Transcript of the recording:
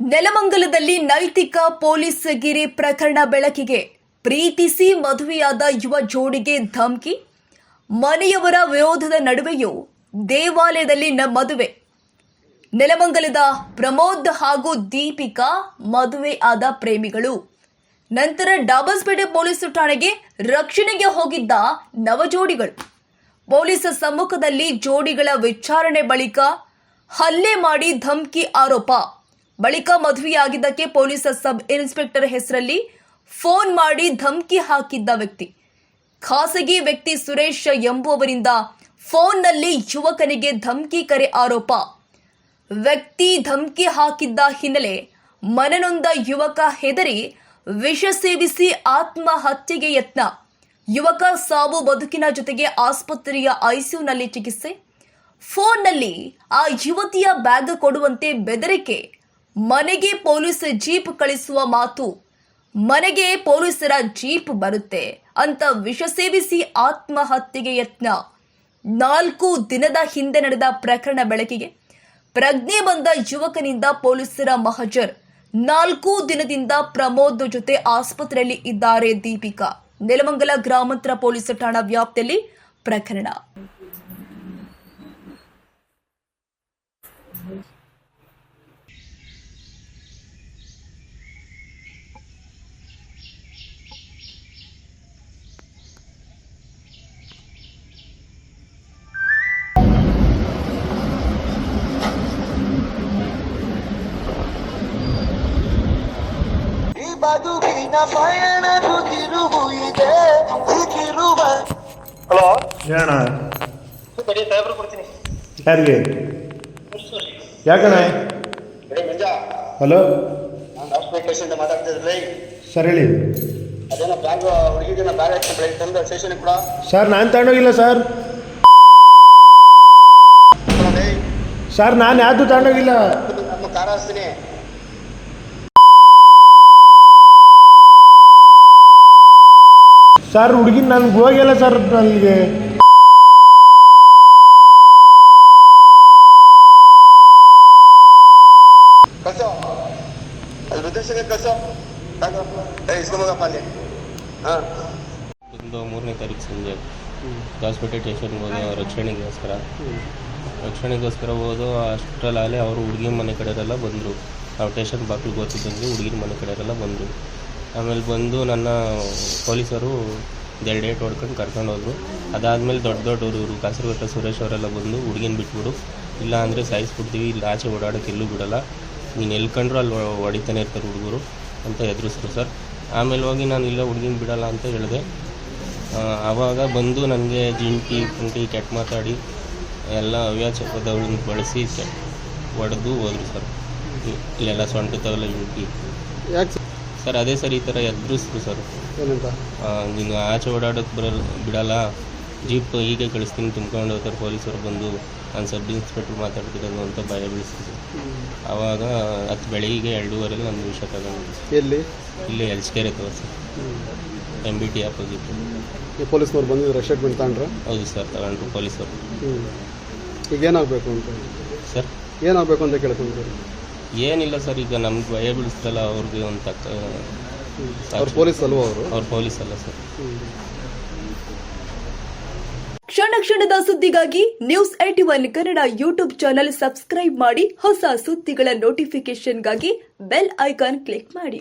ನೆಲಮಂಗಲದಲ್ಲಿ ನೈತಿಕ ಪೊಲೀಸ್ ಗಿರಿ ಪ್ರಕರಣ ಬೆಳಕಿಗೆ ಪ್ರೀತಿಸಿ ಮದುವೆಯಾದ ಯುವ ಜೋಡಿಗೆ ಧಮಕಿ? ಮನೆಯವರ ವಿರೋಧದ ನಡುವೆಯೂ ದೇವಾಲಯದಲ್ಲಿ ನ ಮದುವೆ. ನೆಲಮಂಗಲದ ಪ್ರಮೋದ್ ಹಾಗೂ ದೀಪಿಕಾ ಮದುವೆ ಆದ ಪ್ರೇಮಿಗಳು. ನಂತರ ಡಾಬಸ್ಪೇಟೆ ಪೊಲೀಸ್ ಠಾಣೆಗೆ ರಕ್ಷಣೆಗೆ ಹೋಗಿದ್ದ ನವಜೋಡಿಗಳು. ಪೊಲೀಸ್ ಸಮ್ಮುಖದಲ್ಲಿ ಜೋಡಿಗಳ ವಿಚಾರಣೆ ಬಳಿಕ ಹಲ್ಲೆ ಮಾಡಿ ಧಮ್ಕಿ ಆರೋಪ. ಬಳಿಕ ಮದುವೆಯಾಗಿದ್ದಕ್ಕೆ ಪೊಲೀಸ್ ಸಬ್ ಇನ್ಸ್ಪೆಕ್ಟರ್ ಹೆಸರಲ್ಲಿ ಫೋನ್ ಮಾಡಿ ಧಮಕಿ ಹಾಕಿದ್ದ ವ್ಯಕ್ತಿ. ಖಾಸಗಿ ವ್ಯಕ್ತಿ ಸುರೇಶ್ ಎಂಬುವವರಿಂದ ಫೋನ್ನಲ್ಲಿ ಯುವಕನಿಗೆ ಧಮಕಿ ಕರೆ ಆರೋಪ. ವ್ಯಕ್ತಿ ಧಮಕಿ ಹಾಕಿದ್ದ ಹಿನ್ನೆಲೆ ಮನನೊಂದ ಯುವಕ ಹೆದರಿ ವಿಷ ಸೇವಿಸಿ ಆತ್ಮಹತ್ಯೆಗೆ ಯತ್ನ. ಯುವಕ ಸಾವು ಬದುಕಿನ ಜೊತೆಗೆ ಆಸ್ಪತ್ರೆಯ ಐಸಿಯುನಲ್ಲಿ ಚಿಕಿತ್ಸೆ. ಫೋನ್ನಲ್ಲಿ ಆ ಯುವತಿಯ ಬ್ಯಾಗ್ ಕೊಡುವಂತೆ ಬೆದರಿಕೆ. ಮನೆಗೆ ಪೊಲೀಸ್ ಜೀಪ್ ಕಳಿಸುವ ಮಾತು, ಮನೆಗೆ ಪೊಲೀಸರ ಜೀಪ್ ಬರುತ್ತೆ ಅಂತ ವಿಷ ಸೇವಿಸಿ ಆತ್ಮಹತ್ಯೆಗೆ ಯತ್ನ. ನಾಲ್ಕು ದಿನದ ಹಿಂದೆ ನಡೆದ ಪ್ರಕರಣ ಬೆಳಕಿಗೆ ಪ್ರಜ್ಞೆ ಬಂದ ಯುವಕನಿಂದ ಪೊಲೀಸರ ಮಹಜರ್. ನಾಲ್ಕು ದಿನದಿಂದ ಪ್ರಮೋದ್ ಜೊತೆ ಆಸ್ಪತ್ರೆಯಲ್ಲಿ ಇದ್ದಾರೆ ದೀಪಿಕಾ. ನೆಲಮಂಗಲ ಗ್ರಾಮಾಂತರ ಪೊಲೀಸ್ ಠಾಣಾ ವ್ಯಾಪ್ತಿಯಲ್ಲಿ ಪ್ರಕರಣ. ಬದುಕಿನ ಪಯಣದು ತಿರುವು ಇದೆ. ತಿರುವ ಹಲೋ? ಹೇಳಣ ಬರೀ ಸಾಹೇಬ್ರು ಕೊಡ್ತೀನಿ. ಯಾರಿಗೆ? ಹಲೋ? ನಾನು ಹಾಸ್ಪಿಟಲ್ ಸ್ಟೇಷನ್ ಮಾತಾಡ್ತಿದ್ರಿ ಸರ್ ಹೇಳಿ. ಅದೇನೋ ಬ್ಯಾಗ್ ಬೆಳಗ್ಗೆ ತಂದು ಸ್ಟೇಷನ್ ಕೂಡ. ಸರ್ ನಾನು ತಗೊಂಡೋಗಿಲ್ಲ ಸರ್. ಸರ್ ನಾನು ಯಾವುದು ತಗೊಂಡೋಗಿಲ್ಲ? ನಮ್ಮ ಕಾರ ಸರ್ ಹುಡುಗಿ ನನ್ಗೆ ಹೋಗಿಲ್ಲ ಸರ್ ನನಗೆ ಇಂದು ಮೂರನೇ ತಾರೀಕು ಸಂಜೆ. ಹೊಸಪೇಟೆ ಸ್ಟೇಷನ್ಗೆ ಹೋದ ರಕ್ಷಣೆಗೋಸ್ಕರ. ರಕ್ಷಣೆಗೋಸ್ಕರ ಹೋದು ಅಷ್ಟರಲ್ಲಾಗಲೇ ಅವರು ಹುಡುಗಿ ಮನೆ ಕಡೆಯವರೆಲ್ಲ ಬಂದರು. ನಾವು ಸ್ಟೇಷನ್ ಬಾಗಿಲಿಗೆ ಓದ್ತಿದ್ದಂಗೆ ಹುಡುಗಿನ ಮನೆ ಕಡೆಯವರೆಲ್ಲ ಬಂದರು. ಆಮೇಲೆ ಬಂದು ನನ್ನ ಪೊಲೀಸರು ಎರಡು ಡೇಟ್ ಹೊಡ್ಕೊಂಡು ಕರ್ಕೊಂಡು ಹೋದರು. ಅದಾದಮೇಲೆ ದೊಡ್ಡ ದೊಡ್ಡವರು ಇವರು ಕಾಸರಗಟ್ಟ ಸುರೇಶ್ ಅವರೆಲ್ಲ ಬಂದು ಹುಡುಗಿನ ಬಿಟ್ಬಿಡು. ಇಲ್ಲ ಅಂದರೆ ಸಾಯಿಸ್ಬಿಡ್ತೀವಿ, ಇಲ್ಲಿ ಆಚೆ ಓಡಾಡೋಕ್ಕೆ ಎಲ್ಲೂ ಬಿಡಲ್ಲ. ನೀನು ಎಲ್ಲಿ ಅಲ್ಲಿ ಹೊಡಿತಾನೆ ಇರ್ತಾರೆ ಹುಡುಗರು ಅಂತ ಎದುರಿಸ್ರು ಸರ್. ಆಮೇಲೆ ಹೋಗಿ ನಾನು ಇಲ್ಲ ಹುಡುಗಿನ ಬಿಡಲ್ಲ ಅಂತ ಹೇಳಿದೆ. ಆವಾಗ ಬಂದು ನನಗೆ ಜಿಂಟಿ ಕುಂಟಿ ಕೆಟ್ಟ ಮಾತಾಡಿ, ಎಲ್ಲ ಅವ್ಯಾಚ ಪದಗಳನ್ನು ಬಳಸಿ ಒಡೆದು ಹೋದರು ಸರ್. ಇಲ್ಲೆಲ್ಲ ಸೊಂಟದವೆಲ್ಲ ಜಿಂಕಿ ಯಾಕೆ ಸರ್ ಅದೇ ಸರ್ ಈ ಥರ ಎದುರಿಸ್ರು ಸರ್. ಏನಂತ? ನೀನು ಆಚೆ ಓಡಾಡೋಕ್ಕೆ ಬರಲ್ಲ ಬಿಡಲ್ಲ. ಜೀಪ್ ಹೀಗೆ ಕಳಿಸ್ತೀನಿ ತುಂಬ್ಕೊಂಡು ಹೋಗ್ತಾರೆ ಪೊಲೀಸರು ಬಂದು. ನಾನು ಸಬ್ ಇನ್ಸ್ಪೆಕ್ಟ್ರ್ ಮಾತಾಡ್ತಿರೋದು ಅಂತ ಭಯ ಬೀಳಿಸಿದ್ರು ಆವಾಗ ಹತ್ತು ಬೆಳಿಗ್ಗೆ ಎರಡೂವರೆಗೆ ನನ್ನ ವಿಷಯ ತಗೊಂಡು ಎಲ್ಲಿ? ಇಲ್ಲಿ ಎಲ್ಸ್ಕೇರೆ ತಗೋ sir. M B T opposite ಈ ಪೊಲೀಸ್ನವ್ರು ಬಂದಿದ್ರು ಸ್ಟೇಟ್ಮೆಂಟ್ ತಗೊಂಡ್ರೆ ಹೌದು ಸರ್ ತಗೊಂಡ್ರು ಪೊಲೀಸರು. ಹ್ಞೂ ಈಗ ಏನಾಗಬೇಕು ಅಂತ? ಸರ್. ಏನಾಗಬೇಕು ಅಂತ ಕೇಳ್ಕೊಂಡ್ರು? ಏನಿಲ್ಲ ಸರ್ ಈಗ ನಮ್ಗೆ ಭಯ ಬಿಡಿಸ್ತಲ್ಲ ಅವ್ರಿಗೆ ಒಂದು ತಕ್ಕ ಅವ್ರು ಪೊಲೀಸ್ ಅಲ್ವಾ ಅವರು? ಅವ್ರು ಪೊಲೀಸ್ ಅಲ್ಲ ಸರ್. ಕ್ಷಣ ಕ್ಷಣದ ಸುದ್ದಿಗಾಗಿ news AT one Kannada YouTube channel subscribe ಮಾಡಿ ಹೊಸ ಸುದ್ದಿಗಳ ನೋಟಿಫಿಕೇಶನ್ಗಾಗಿ ಬೆಲ್ ಐಕಾನ್ ಕ್ಲಿಕ್ ಮಾಡಿ.